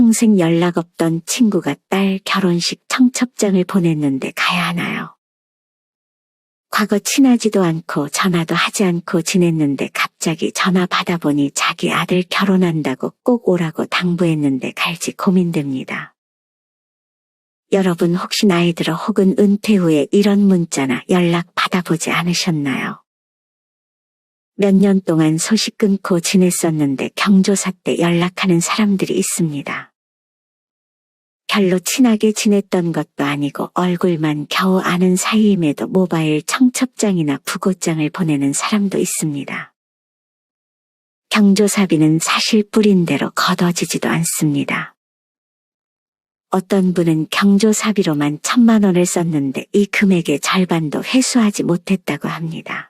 평생 연락 없던 친구가 딸 결혼식 청첩장을 보냈는데 가야 하나요? 과거 친하지도 않고 전화도 하지 않고 지냈는데 갑자기 전화 받아보니 자기 아들 결혼한다고 꼭 오라고 당부했는데 갈지 고민됩니다. 여러분 혹시 나이 들어 혹은 은퇴 후에 이런 문자나 연락 받아보지 않으셨나요? 몇 년 동안 소식 끊고 지냈었는데 경조사 때 연락하는 사람들이 있습니다. 별로 친하게 지냈던 것도 아니고 얼굴만 겨우 아는 사이임에도 모바일 청첩장이나 부고장을 보내는 사람도 있습니다. 경조사비는 사실 뿌린 대로 걷어지지도 않습니다. 어떤 분은 경조사비로만 천만 원을 썼는데 이 금액의 절반도 회수하지 못했다고 합니다.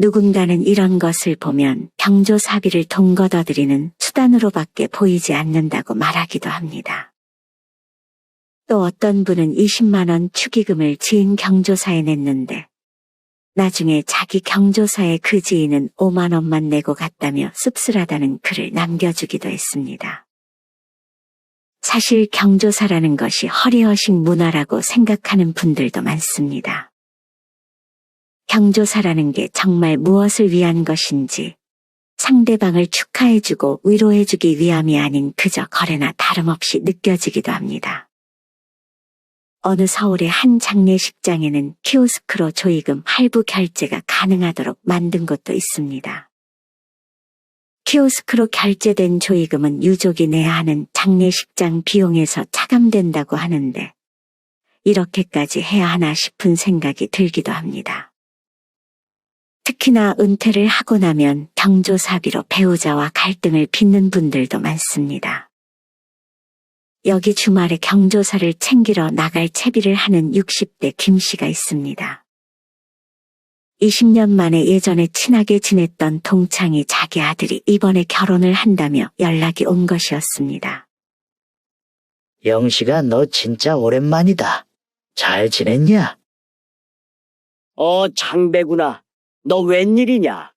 누군가는 이런 것을 보면 경조 사비를 돈 걷어들이는 수단으로밖에 보이지 않는다고 말하기도 합니다. 또 어떤 분은 20만원 축의금을 지인 경조사에 냈는데 나중에 자기 경조사의 그 지인은 5만원만 내고 갔다며 씁쓸하다는 글을 남겨주기도 했습니다. 사실 경조사라는 것이 허리허식 문화라고 생각하는 분들도 많습니다. 경조사라는 게 정말 무엇을 위한 것인지 상대방을 축하해주고 위로해주기 위함이 아닌 그저 거래나 다름없이 느껴지기도 합니다. 어느 서울의 한 장례식장에는 키오스크로 조의금 할부 결제가 가능하도록 만든 곳도 있습니다. 키오스크로 결제된 조의금은 유족이 내야 하는 장례식장 비용에서 차감된다고 하는데 이렇게까지 해야 하나 싶은 생각이 들기도 합니다. 특히나 은퇴를 하고 나면 경조사비로 배우자와 갈등을 빚는 분들도 많습니다. 여기 주말에 경조사를 챙기러 나갈 채비를 하는 60대 김 씨가 있습니다. 20년 만에 예전에 친하게 지냈던 동창이 자기 아들이 이번에 결혼을 한다며 연락이 온 것이었습니다. 영식아, 너 진짜 오랜만이다. 잘 지냈냐? 어, 장배구나. 너 웬일이냐?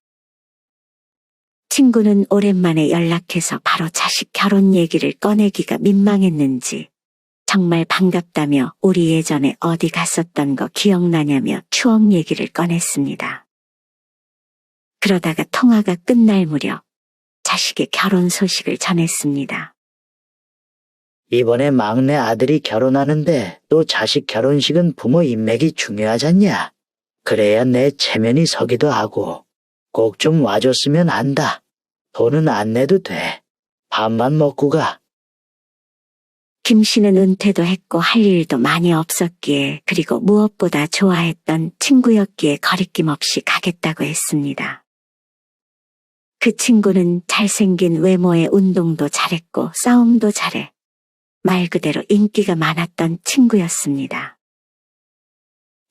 친구는 오랜만에 연락해서 바로 자식 결혼 얘기를 꺼내기가 민망했는지 정말 반갑다며 우리 예전에 어디 갔었던 거 기억나냐며 추억 얘기를 꺼냈습니다. 그러다가 통화가 끝날 무렵 자식의 결혼 소식을 전했습니다. 이번에 막내 아들이 결혼하는데 또 자식 결혼식은 부모 인맥이 중요하잖냐? 그래야 내 체면이 서기도 하고 꼭 좀 와줬으면 한다. 돈은 안 내도 돼. 밥만 먹고 가. 김 씨는 은퇴도 했고 할 일도 많이 없었기에 그리고 무엇보다 좋아했던 친구였기에 거리낌 없이 가겠다고 했습니다. 그 친구는 잘생긴 외모에 운동도 잘했고 싸움도 잘해 말 그대로 인기가 많았던 친구였습니다.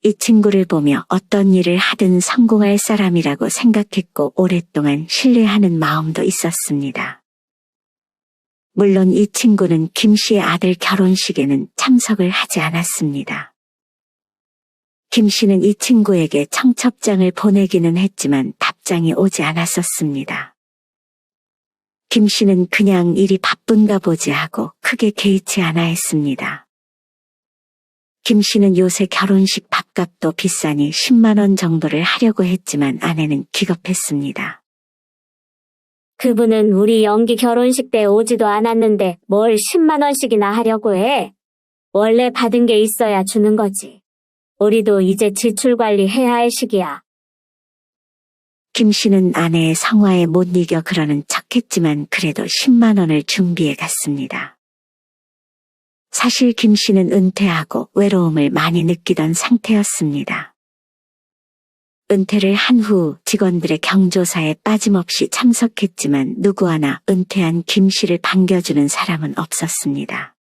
이 친구를 보며 어떤 일을 하든 성공할 사람이라고 생각했고 오랫동안 신뢰하는 마음도 있었습니다. 물론 이 친구는 김 씨의 아들 결혼식에는 참석을 하지 않았습니다. 김 씨는 이 친구에게 청첩장을 보내기는 했지만 답장이 오지 않았었습니다. 김 씨는 그냥 일이 바쁜가 보지 하고 크게 개의치 않아 했습니다. 김 씨는 요새 결혼식 밥 값도 비싸니 10만 원 정도를 하려고 했지만 아내는 기겁했습니다. 그분은 우리 연기 결혼식 때 오지도 않았는데 뭘 10만 원씩이나 하려고 해. 원래 받은 게 있어야 주는 거지. 우리도 이제 지출 관리해야 할 시기야. 김 씨는 아내의 성화에 못 이겨 그러는 척했지만 그래도 10만 원을 준비해 갔습니다. 사실 김 씨는 은퇴하고 외로움을 많이 느끼던 상태였습니다. 은퇴를 한 후 직원들의 경조사에 빠짐없이 참석했지만 누구 하나 은퇴한 김 씨를 반겨주는 사람은 없었습니다.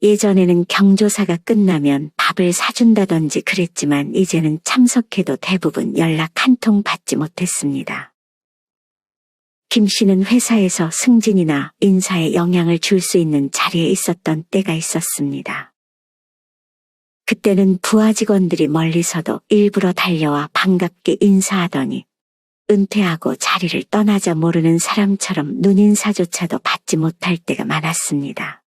예전에는 경조사가 끝나면 밥을 사준다든지 그랬지만 이제는 참석해도 대부분 연락 한 통 받지 못했습니다. 김 씨는 회사에서 승진이나 인사에 영향을 줄 수 있는 자리에 있었던 때가 있었습니다. 그때는 부하 직원들이 멀리서도 일부러 달려와 반갑게 인사하더니 은퇴하고 자리를 떠나자 모르는 사람처럼 눈인사조차도 받지 못할 때가 많았습니다.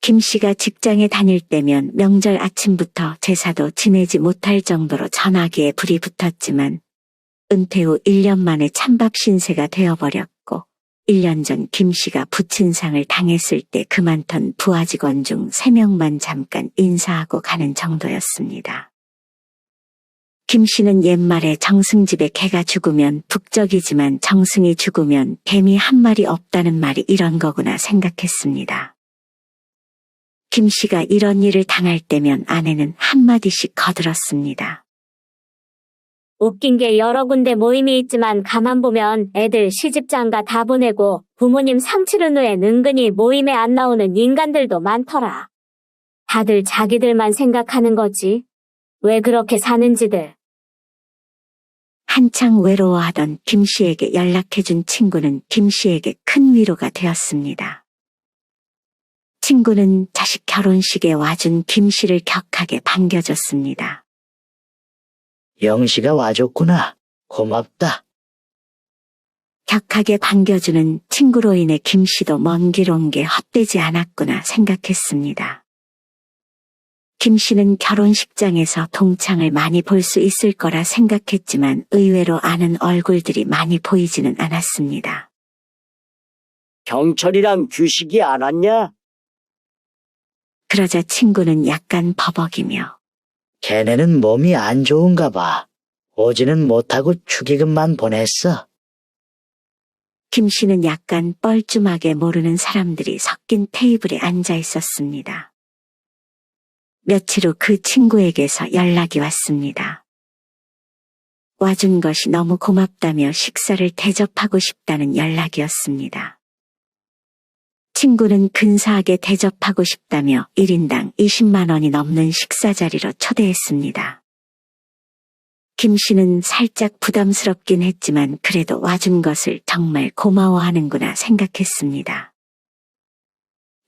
김 씨가 직장에 다닐 때면 명절 아침부터 제사도 지내지 못할 정도로 전화기에 불이 붙었지만 은퇴 후 1년 만에 찬밥 신세가 되어버렸고 1년 전 김 씨가 부친상을 당했을 때 그만둔 부하 직원 중 3명만 잠깐 인사하고 가는 정도였습니다. 김 씨는 옛말에 정승집에 개가 죽으면 북적이지만 정승이 죽으면 개미 한 마리 없다는 말이 이런 거구나 생각했습니다. 김 씨가 이런 일을 당할 때면 아내는 한마디씩 거들었습니다. 웃긴 게 여러 군데 모임이 있지만 가만 보면 애들 시집장가 다 보내고 부모님 상 치른 후에 은근히 모임에 안 나오는 인간들도 많더라. 다들 자기들만 생각하는 거지. 왜 그렇게 사는지들. 한창 외로워하던 김 씨에게 연락해준 친구는 김 씨에게 큰 위로가 되었습니다. 친구는 자식 결혼식에 와준 김 씨를 격하게 반겨줬습니다. 영씨가 와줬구나. 고맙다. 격하게 반겨주는 친구로 인해 김 씨도 먼 길 온 게 헛되지 않았구나 생각했습니다. 김 씨는 결혼식장에서 동창을 많이 볼 수 있을 거라 생각했지만 의외로 아는 얼굴들이 많이 보이지는 않았습니다. 경철이랑 규식이 안 왔냐? 그러자 친구는 약간 버벅이며 걔네는 몸이 안 좋은가 봐. 오지는 못하고 축의금만 보냈어. 김 씨는 약간 뻘쭘하게 모르는 사람들이 섞인 테이블에 앉아 있었습니다. 며칠 후 그 친구에게서 연락이 왔습니다. 와준 것이 너무 고맙다며 식사를 대접하고 싶다는 연락이었습니다. 친구는 근사하게 대접하고 싶다며 1인당 20만 원이 넘는 식사 자리로 초대했습니다. 김 씨는 살짝 부담스럽긴 했지만 그래도 와준 것을 정말 고마워하는구나 생각했습니다.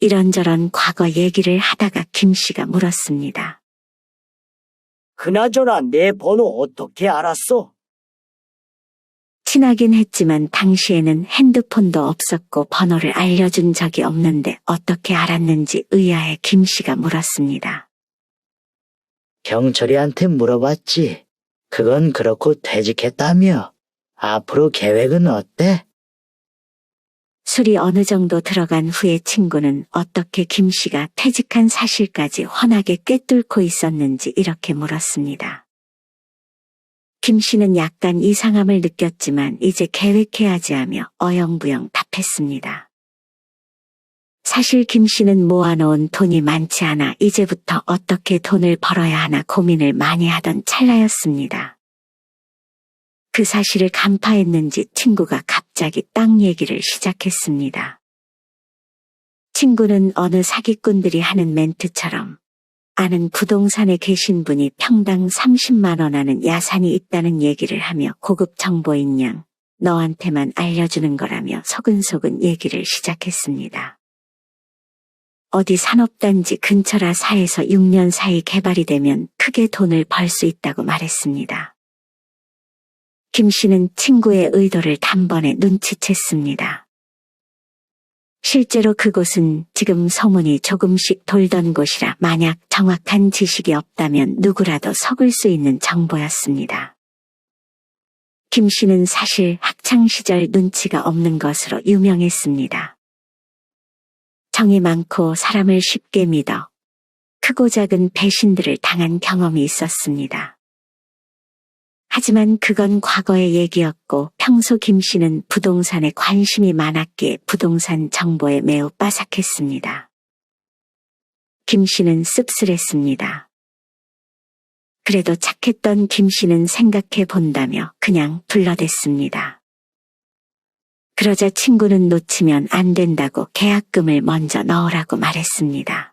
이런저런 과거 얘기를 하다가 김 씨가 물었습니다. 그나저나 내 번호 어떻게 알았어? 친하긴 했지만 당시에는 핸드폰도 없었고 번호를 알려준 적이 없는데 어떻게 알았는지 의아해 김 씨가 물었습니다. 경철이한테 물어봤지. 그건 그렇고 퇴직했다며. 앞으로 계획은 어때? 술이 어느 정도 들어간 후에 친구는 어떻게 김 씨가 퇴직한 사실까지 훤하게 꿰뚫고 있었는지 이렇게 물었습니다. 김 씨는 약간 이상함을 느꼈지만 이제 계획해야지 하며 어영부영 답했습니다. 사실 김 씨는 모아놓은 돈이 많지 않아 이제부터 어떻게 돈을 벌어야 하나 고민을 많이 하던 찰나였습니다. 그 사실을 간파했는지 친구가 갑자기 땅 얘기를 시작했습니다. 친구는 어느 사기꾼들이 하는 멘트처럼 아는 부동산에 계신 분이 평당 30만 원 하는 야산이 있다는 얘기를 하며 고급 정보인 양 너한테만 알려주는 거라며 소근소근 얘기를 시작했습니다. 어디 산업단지 근처라 사에서 6년 사이 개발이 되면 크게 돈을 벌 수 있다고 말했습니다. 김 씨는 친구의 의도를 단번에 눈치챘습니다. 실제로 그곳은 지금 소문이 조금씩 돌던 곳이라 만약 정확한 지식이 없다면 누구라도 속을 수 있는 정보였습니다. 김 씨는 사실 학창시절 눈치가 없는 것으로 유명했습니다. 정이 많고 사람을 쉽게 믿어 크고 작은 배신들을 당한 경험이 있었습니다. 하지만 그건 과거의 얘기였고 평소 김 씨는 부동산에 관심이 많았기에 부동산 정보에 매우 빠삭했습니다. 김 씨는 씁쓸했습니다. 그래도 착했던 김 씨는 생각해 본다며 그냥 불러댔습니다. 그러자 친구는 놓치면 안 된다고 계약금을 먼저 넣으라고 말했습니다.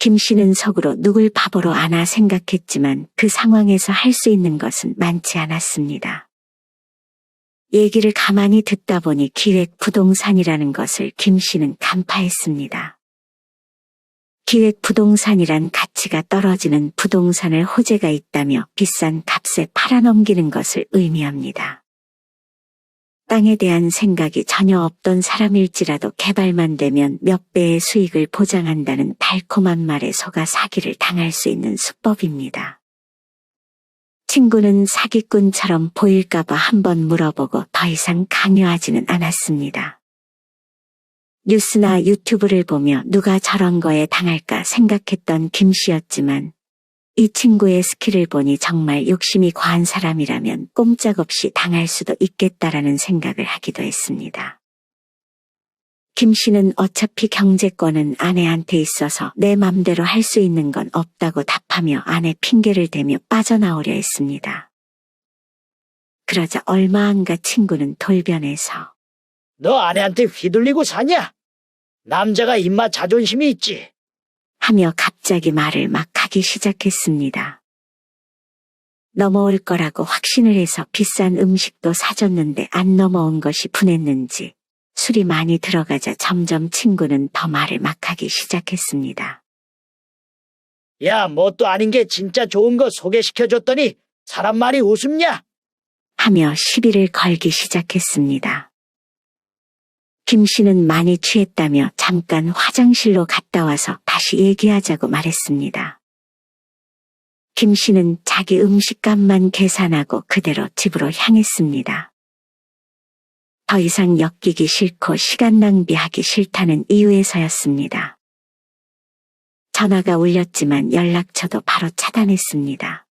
김 씨는 속으로 누굴 바보로 아나 생각했지만 그 상황에서 할 수 있는 것은 많지 않았습니다. 얘기를 가만히 듣다 보니 기획 부동산이라는 것을 김 씨는 간파했습니다. 기획 부동산이란 가치가 떨어지는 부동산을 호재가 있다며 비싼 값에 팔아넘기는 것을 의미합니다. 땅에 대한 생각이 전혀 없던 사람일지라도 개발만 되면 몇 배의 수익을 보장한다는 달콤한 말에 속아 사기를 당할 수 있는 수법입니다. 친구는 사기꾼처럼 보일까봐 한번 물어보고 더 이상 강요하지는 않았습니다. 뉴스나 유튜브를 보며 누가 저런 거에 당할까 생각했던 김 씨였지만 이 친구의 스킬을 보니 정말 욕심이 과한 사람이라면 꼼짝없이 당할 수도 있겠다라는 생각을 하기도 했습니다. 김 씨는 어차피 경제권은 아내한테 있어서 내 맘대로 할 수 있는 건 없다고 답하며 아내 핑계를 대며 빠져나오려 했습니다. 그러자 얼마 안가 친구는 돌변해서 너 아내한테 휘둘리고 사냐? 남자가 입맛 자존심이 있지. 하며 갑 자기 말을 막 하기 시작했습니다. 넘어올 거라고 확신을 해서 비싼 음식도 사줬는데 안 넘어온 것이 분했는지 술이 많이 들어가자 점점 친구는 더 말을 막 하기 시작했습니다. 야, 뭐또 아닌 게 진짜 좋은 거 소개시켜줬더니 사람 말이 우습냐? 하며 시비를 걸기 시작했습니다. 김 씨는 많이 취했다며 잠깐 화장실로 갔다 와서 다시 얘기하자고 말했습니다. 김 씨는 자기 음식값만 계산하고 그대로 집으로 향했습니다. 더 이상 엮이기 싫고 시간 낭비하기 싫다는 이유에서였습니다. 전화가 울렸지만 연락처도 바로 차단했습니다.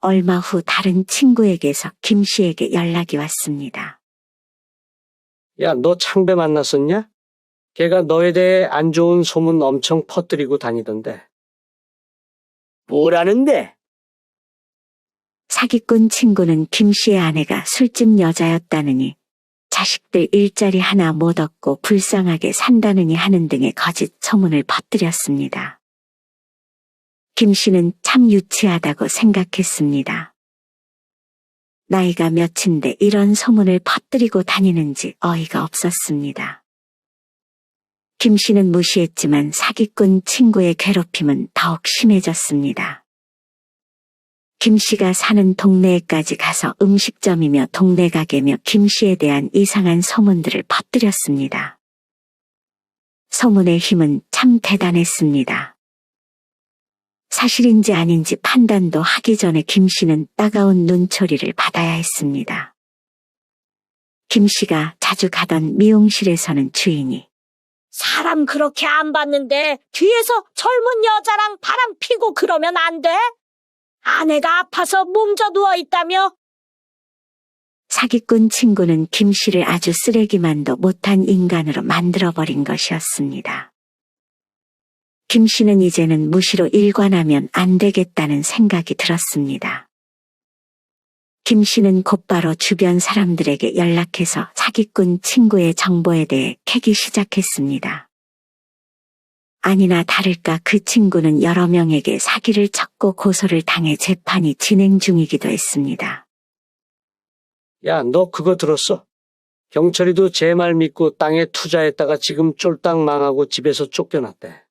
얼마 후 다른 친구에게서 김 씨에게 연락이 왔습니다. 야, 너 창배 만났었냐? 걔가 너에 대해 안 좋은 소문 엄청 퍼뜨리고 다니던데. 뭐라는데? 사기꾼 친구는 김 씨의 아내가 술집 여자였다느니 자식들 일자리 하나 못 얻고 불쌍하게 산다느니 하는 등의 거짓 소문을 퍼뜨렸습니다. 김 씨는 참 유치하다고 생각했습니다. 나이가 몇인데 이런 소문을 퍼뜨리고 다니는지 어이가 없었습니다. 김 씨는 무시했지만 사기꾼 친구의 괴롭힘은 더욱 심해졌습니다. 김 씨가 사는 동네에까지 가서 음식점이며 동네 가게며 김 씨에 대한 이상한 소문들을 퍼뜨렸습니다. 소문의 힘은 참 대단했습니다. 사실인지 아닌지 판단도 하기 전에 김 씨는 따가운 눈초리를 받아야 했습니다. 김 씨가 자주 가던 미용실에서는 주인이 사람 그렇게 안 봤는데 뒤에서 젊은 여자랑 바람 피고 그러면 안 돼? 아내가 아파서 몸져 누워 있다며? 사기꾼 친구는 김 씨를 아주 쓰레기만도 못한 인간으로 만들어버린 것이었습니다. 김 씨는 이제는 무시로 일관하면 안 되겠다는 생각이 들었습니다. 김 씨는 곧바로 주변 사람들에게 연락해서 사기꾼 친구의 정보에 대해 캐기 시작했습니다. 아니나 다를까 그 친구는 여러 명에게 사기를 쳤고 고소를 당해 재판이 진행 중이기도 했습니다. 야, 너 그거 들었어? 경철이도 제 말 믿고 땅에 투자했다가 지금 쫄딱 망하고 집에서 쫓겨났대.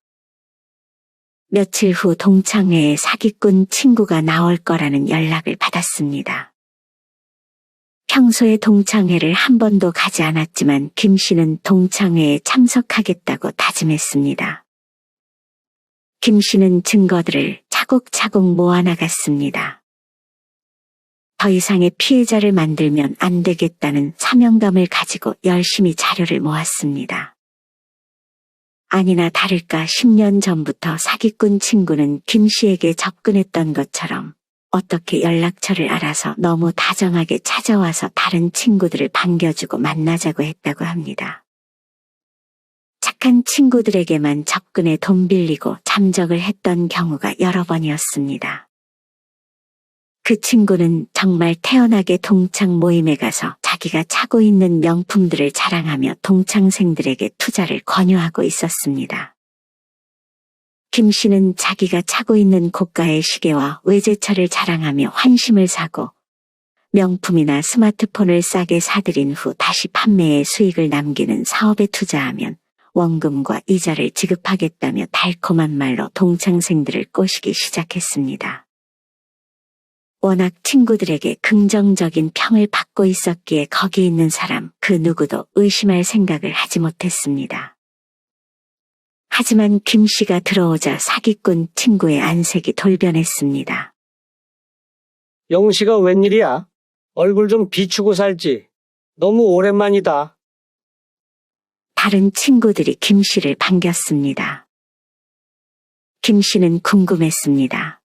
며칠 후 동창회에 사기꾼 친구가 나올 거라는 연락을 받았습니다. 평소에 동창회를 한 번도 가지 않았지만 김 씨는 동창회에 참석하겠다고 다짐했습니다. 김 씨는 증거들을 차곡차곡 모아나갔습니다. 더 이상의 피해자를 만들면 안 되겠다는 사명감을 가지고 열심히 자료를 모았습니다. 아니나 다를까 10년 전부터 사기꾼 친구는 김 씨에게 접근했던 것처럼 어떻게 연락처를 알아서 너무 다정하게 찾아와서 다른 친구들을 반겨주고 만나자고 했다고 합니다. 착한 친구들에게만 접근해 돈 빌리고 잠적을 했던 경우가 여러 번이었습니다. 그 친구는 정말 태연하게 동창 모임에 가서 자기가 차고 있는 명품들을 자랑하며 동창생들에게 투자를 권유하고 있었습니다. 김 씨는 자기가 차고 있는 고가의 시계와 외제차를 자랑하며 환심을 사고 명품이나 스마트폰을 싸게 사들인 후 다시 판매에 수익을 남기는 사업에 투자하면 원금과 이자를 지급하겠다며 달콤한 말로 동창생들을 꼬시기 시작했습니다. 워낙 친구들에게 긍정적인 평을 받고 있었기에 거기 있는 사람 그 누구도 의심할 생각을 하지 못했습니다. 하지만 김 씨가 들어오자 사기꾼 친구의 안색이 돌변했습니다. 영씨가 웬일이야? 얼굴 좀 비추고 살지. 너무 오랜만이다. 다른 친구들이 김 씨를 반겼습니다. 김 씨는 궁금했습니다.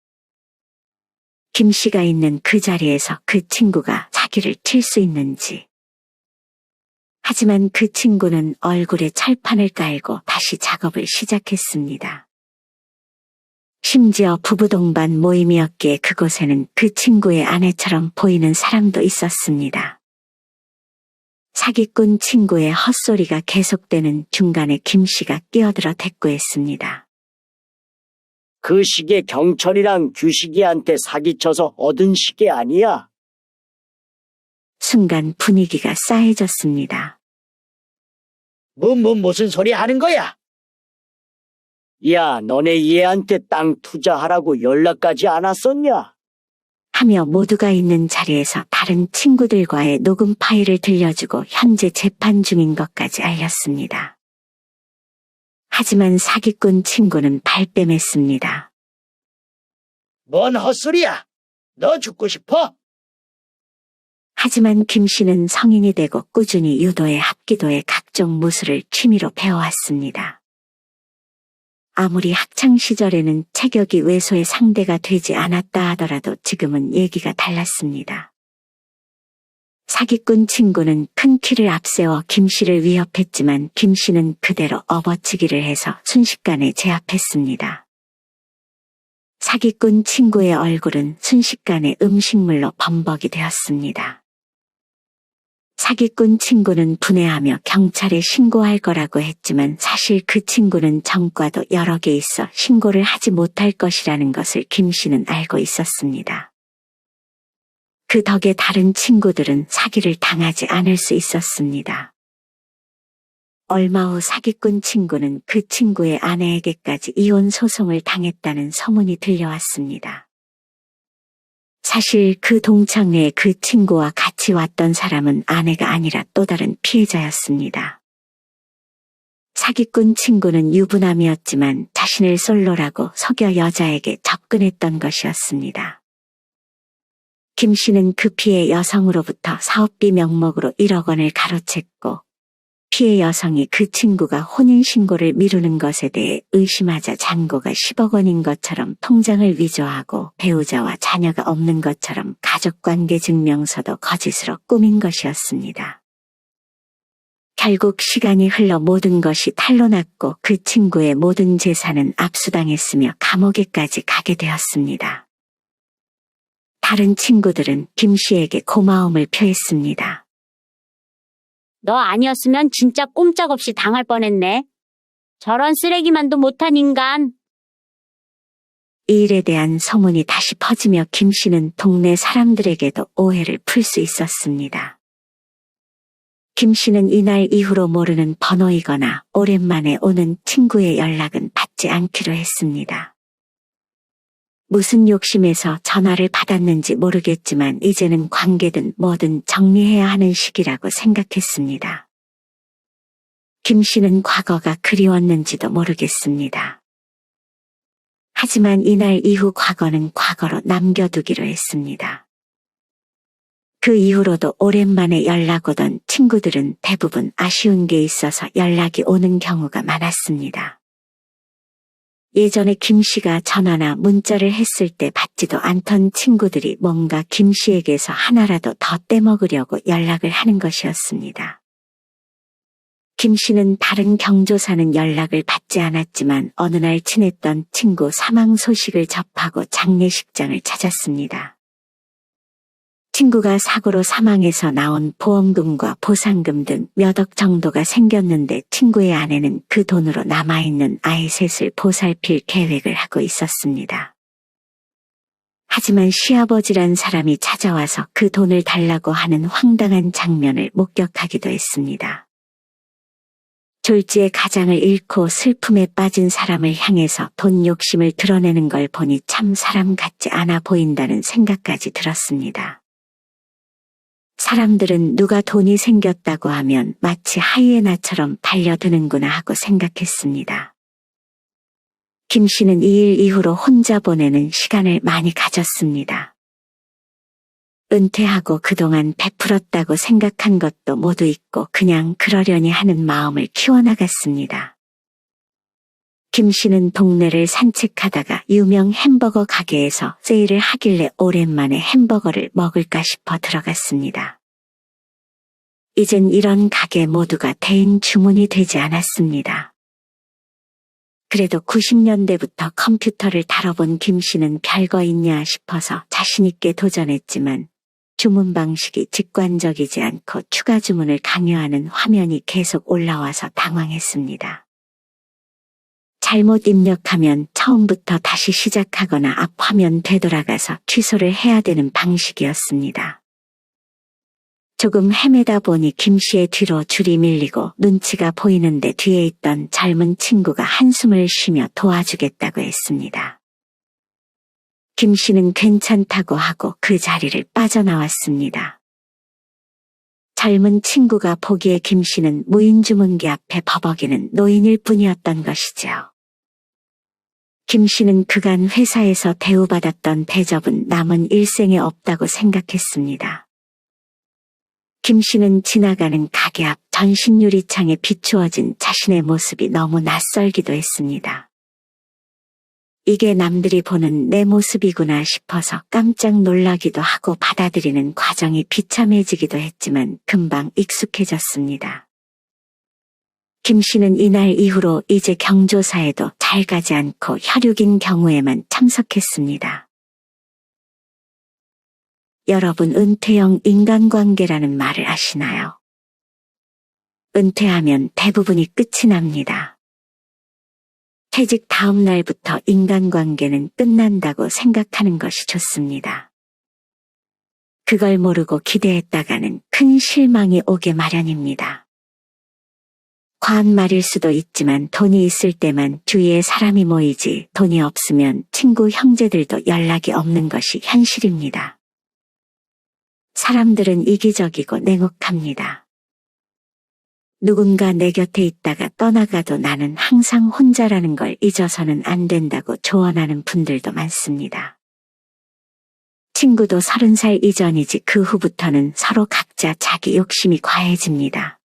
김 씨가 있는 그 자리에서 그 친구가 사기를 칠 수 있는지. 하지만 그 친구는 얼굴에 철판을 깔고 다시 작업을 시작했습니다. 심지어 부부 동반 모임이었기에 그곳에는 그 친구의 아내처럼 보이는 사람도 있었습니다. 사기꾼 친구의 헛소리가 계속되는 중간에 김 씨가 끼어들어 대꾸했습니다. 그 시계 경철이랑 규식이한테 사기쳐서 얻은 시계 아니야? 순간 분위기가 싸해졌습니다. 뭐, 뭐, 무슨 소리 하는 거야? 야, 너네 얘한테 땅 투자하라고 연락까지 안 왔었냐? 하며 모두가 있는 자리에서 다른 친구들과의 녹음 파일을 들려주고 현재 재판 중인 것까지 알렸습니다. 하지만 사기꾼 친구는 발뺌했습니다. 뭔 헛소리야? 너 죽고 싶어? 하지만 김 씨는 성인이 되고 꾸준히 유도에 합기도에 각종 무술을 취미로 배워왔습니다. 아무리 학창 시절에는 체격이 외소의 상대가 되지 않았다 하더라도 지금은 얘기가 달랐습니다. 사기꾼 친구는 큰 키를 앞세워 김 씨를 위협했지만 김 씨는 그대로 업어치기를 해서 순식간에 제압했습니다. 사기꾼 친구의 얼굴은 순식간에 음식물로 범벅이 되었습니다. 사기꾼 친구는 분해하며 경찰에 신고할 거라고 했지만 사실 그 친구는 정과도 여러 개 있어 신고를 하지 못할 것이라는 것을 김 씨는 알고 있었습니다. 그 덕에 다른 친구들은 사기를 당하지 않을 수 있었습니다. 얼마 후 사기꾼 친구는 그 친구의 아내에게까지 이혼 소송을 당했다는 소문이 들려왔습니다. 사실 그 동창회에 그 친구와 같 이 왔던 사람은 아내가 아니라 또 다른 피해자였습니다. 사기꾼 친구는 유부남이었지만 자신을 솔로라고 속여 여자에게 접근했던 것이었습니다. 김 씨는 그 피해 여성으로부터 사업비 명목으로 1억 원을 가로챘고 피해 여성이 그 친구가 혼인신고를 미루는 것에 대해 의심하자 잔고가 10억 원인 것처럼 통장을 위조하고 배우자와 자녀가 없는 것처럼 가족관계 증명서도 거짓으로 꾸민 것이었습니다. 결국 시간이 흘러 모든 것이 탄로났고 그 친구의 모든 재산은 압수당했으며 감옥에까지 가게 되었습니다. 다른 친구들은 김 씨에게 고마움을 표했습니다. 너 아니었으면 진짜 꼼짝없이 당할 뻔했네. 저런 쓰레기만도 못한 인간. 이 일에 대한 소문이 다시 퍼지며 김 씨는 동네 사람들에게도 오해를 풀 수 있었습니다. 김 씨는 이날 이후로 모르는 번호이거나 오랜만에 오는 친구의 연락은 받지 않기로 했습니다. 무슨 욕심에서 전화를 받았는지 모르겠지만 이제는 관계든 뭐든 정리해야 하는 시기라고 생각했습니다. 김 씨는 과거가 그리웠는지도 모르겠습니다. 하지만 이날 이후 과거는 과거로 남겨두기로 했습니다. 그 이후로도 오랜만에 연락 오던 친구들은 대부분 아쉬운 게 있어서 연락이 오는 경우가 많았습니다. 예전에 김 씨가 전화나 문자를 했을 때 받지도 않던 친구들이 뭔가 김 씨에게서 하나라도 더 떼먹으려고 연락을 하는 것이었습니다. 김 씨는 다른 경조사는 연락을 받지 않았지만 어느 날 친했던 친구 사망 소식을 접하고 장례식장을 찾았습니다. 친구가 사고로 사망해서 나온 보험금과 보상금 등 몇 억 정도가 생겼는데 친구의 아내는 그 돈으로 남아있는 아이 셋을 보살필 계획을 하고 있었습니다. 하지만 시아버지란 사람이 찾아와서 그 돈을 달라고 하는 황당한 장면을 목격하기도 했습니다. 졸지의 가장을 잃고 슬픔에 빠진 사람을 향해서 돈 욕심을 드러내는 걸 보니 참 사람 같지 않아 보인다는 생각까지 들었습니다. 사람들은 누가 돈이 생겼다고 하면 마치 하이에나처럼 달려드는구나 하고 생각했습니다. 김 씨는 이 일 이후로 혼자 보내는 시간을 많이 가졌습니다. 은퇴하고 그동안 베풀었다고 생각한 것도 모두 잊고 그냥 그러려니 하는 마음을 키워나갔습니다. 김 씨는 동네를 산책하다가 유명 햄버거 가게에서 세일을 하길래 오랜만에 햄버거를 먹을까 싶어 들어갔습니다. 이젠 이런 가게 모두가 대인 주문이 되지 않았습니다. 그래도 90년대부터 컴퓨터를 다뤄본 김 씨는 별거 있냐 싶어서 자신있게 도전했지만 주문 방식이 직관적이지 않고 추가 주문을 강요하는 화면이 계속 올라와서 당황했습니다. 잘못 입력하면 처음부터 다시 시작하거나 앞 화면 되돌아가서 취소를 해야 되는 방식이었습니다. 조금 헤매다 보니 김 씨의 뒤로 줄이 밀리고 눈치가 보이는데 뒤에 있던 젊은 친구가 한숨을 쉬며 도와주겠다고 했습니다. 김 씨는 괜찮다고 하고 그 자리를 빠져나왔습니다. 젊은 친구가 보기에 김 씨는 무인주문기 앞에 버벅이는 노인일 뿐이었던 것이죠. 김 씨는 그간 회사에서 대우받았던 대접은 남은 일생에 없다고 생각했습니다. 김 씨는 지나가는 가게 앞 전신 유리창에 비추어진 자신의 모습이 너무 낯설기도 했습니다. 이게 남들이 보는 내 모습이구나 싶어서 깜짝 놀라기도 하고 받아들이는 과정이 비참해지기도 했지만 금방 익숙해졌습니다. 김 씨는 이날 이후로 이제 경조사에도 잘 가지 않고 혈육인 경우에만 참석했습니다. 여러분 은퇴형 인간관계라는 말을 아시나요? 은퇴하면 대부분이 끝이 납니다. 퇴직 다음 날부터 인간관계는 끝난다고 생각하는 것이 좋습니다. 그걸 모르고 기대했다가는 큰 실망이 오게 마련입니다. 과한 말일 수도 있지만 돈이 있을 때만 주위에 사람이 모이지 돈이 없으면 친구 형제들도 연락이 없는 것이 현실입니다. 사람들은 이기적이고 냉혹합니다. 누군가 내 곁에 있다가 떠나가도 나는 항상 혼자라는 걸 잊어서는 안 된다고 조언하는 분들도 많습니다. 친구도 서른 살 이전이지 그 후부터는 서로 각자 자기 욕심이 과해집니다.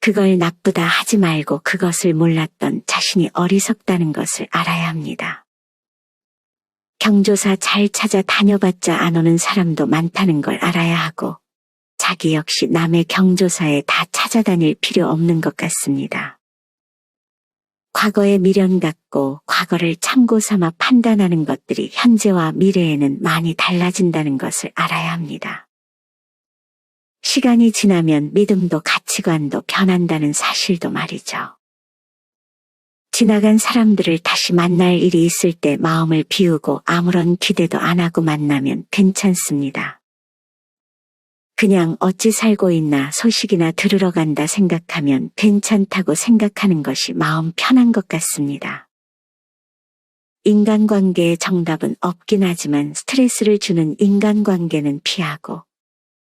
그걸 나쁘다 하지 말고 그것을 몰랐던 자신이 어리석다는 것을 알아야 합니다. 경조사 잘 찾아 다녀봤자 안 오는 사람도 많다는 걸 알아야 하고, 자기 역시 남의 경조사에 다 찾아다닐 필요 없는 것 같습니다. 과거에 미련 갖고 과거를 참고 삼아 판단하는 것들이 현재와 미래에는 많이 달라진다는 것을 알아야 합니다. 시간이 지나면 믿음도 가치관도 변한다는 사실도 말이죠. 지나간 사람들을 다시 만날 일이 있을 때 마음을 비우고 아무런 기대도 안 하고 만나면 괜찮습니다. 그냥 어찌 살고 있나 소식이나 들으러 간다 생각하면 괜찮다고 생각하는 것이 마음 편한 것 같습니다. 인간관계의 정답은 없긴 하지만 스트레스를 주는 인간관계는 피하고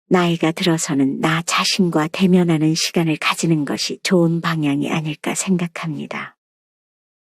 나이가 들어서는 나 자신과 대면하는 시간을 가지는 것이 좋은 방향이 아닐까 생각합니다.